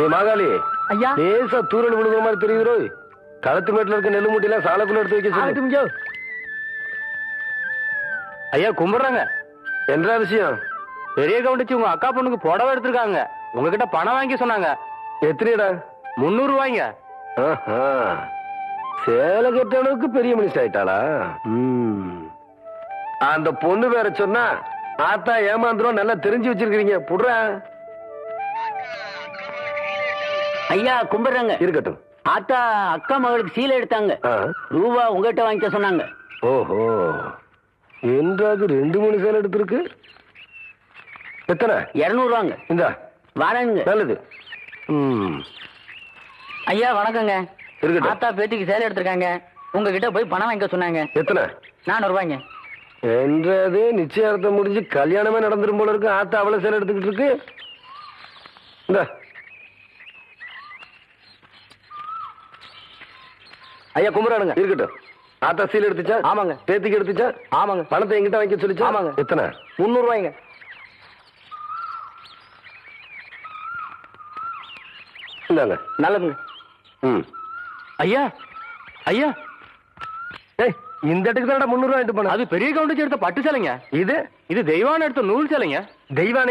ஏ மாகாளி. ஐயா. லேசா தூரல் விழுகிற மாதிரி தெரியுதோ களத்து மேட்டுல இருக்க நெல்லு மூட்டையெல்லாம் சாலக்குள்ள எடுத்து வைக்க சொல்லு. ஐயா. கும்பிடுறாங்க. என்ன விஷயம்? பெரிய கவுண்டிச்சு உங்க அக்கா பொண்ணுக்கு புடவை எடுத்திருக்காங்க. உங்ககிட்ட பணம் வாங்கி சொன்னாங்க. எத்தனைடா முந்நூறு ரூபாய்ங்க. சேலை கட்ட அளவுக்கு பெரிய மனுஷன் ஆயிட்டாளா. அந்த பொண்ணு வேற சொன்னா ஆத்தா ஏமாந்துரும் நல்லா தெரிஞ்சு வச்சிருக்கீங்க புடுறா. ஐயா கும்பிடுறாங்க. இருக்கட்டும். ஆத்தா அக்கா மகளுக்கு சீலை எடுத்தாங்க. ரூபா உங்ககிட்ட வாங்கிக்க சொன்னாங்க. ஓஹோ. என்றாது ரெண்டு மூணு சேலை எடுத்திருக்கு? எத்தனை? இருநூறுவாங்க. இந்தா. வரேங்க நல்லது. ஐயா வணக்கங்க. இருக்கட்டும். ஆத்தா பேத்திக்கு சேலை எடுத்திருக்காங்க. உங்ககிட்ட போய் பணம் வாங்கிக்க சொன்னாங்க. எத்தனை? நானூறு ரூபாய்ங்க என்றது நிச்சயார்த்தம் முடிஞ்சு கல்யாணமே நடந்துரும் போல இருக்கு. ஆத்தா அவ்வளவு சேலை எடுத்துக்கிட்டு இருக்கு. இந்த. ஐயா கும்பிடுறானுங்க இருக்கட்டும். ஆத்தா சீல் எடுத்துச்சா? ஆமாங்க. பேத்திக்கு எடுத்துச்சா? ஆமாங்க. பணத்தை எங்கிட்ட வாங்கி சொல்லிச்சா ஆமாங்க. எத்தனை? முந்நூறு ரூபாய்ங்க இந்தாங்க. நல்லதுங்க. ம். ஐயா ஐயா. ஏய் இந்த இடத்துக்கு தான் முந்நூறு வாங்கிட்டு போனேன் அது பெரிய கவுண்டிச்சு எடுத்த பட்டு சேலைங்க. இது? இது தெய்வான எடுத்த நூல் சேலைங்க. தெய்வானை